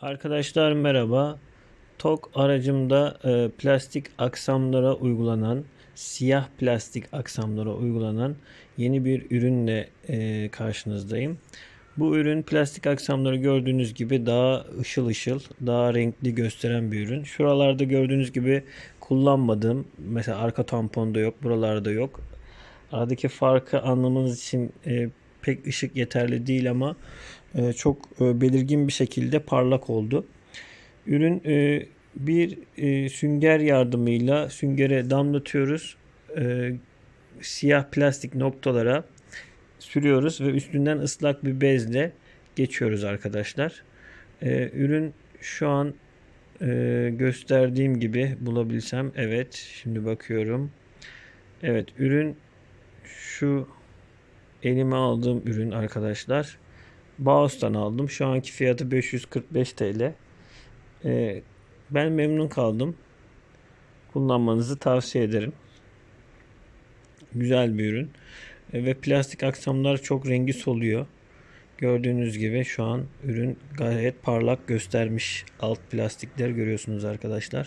Arkadaşlar merhaba. TOK aracımda e, plastik aksamlara uygulanan, siyah plastik aksamlara uygulanan yeni bir ürünle e, karşınızdayım. Bu ürün plastik aksamları gördüğünüz gibi daha ışıl ışıl, daha renkli gösteren bir ürün. Şuralarda gördüğünüz gibi kullanmadığım, mesela arka tamponda yok, buralarda yok. Aradaki farkı anlamanız için e, pek ışık yeterli değil ama e, çok e, belirgin bir şekilde parlak oldu. Ürün e, bir e, sünger yardımıyla süngere damlatıyoruz. E, siyah plastik noktalara sürüyoruz ve üstünden ıslak bir bezle geçiyoruz arkadaşlar. E, ürün şu an e, gösterdiğim gibi bulabilsem evet şimdi bakıyorum. Evet ürün şu elime aldığım ürün arkadaşlar. Bauhaus'tan aldım. Şu anki fiyatı 545 TL. Ee, ben memnun kaldım. Kullanmanızı tavsiye ederim. Güzel bir ürün. Ee, ve plastik aksamlar çok rengi soluyor. Gördüğünüz gibi şu an ürün gayet parlak göstermiş. Alt plastikler görüyorsunuz arkadaşlar.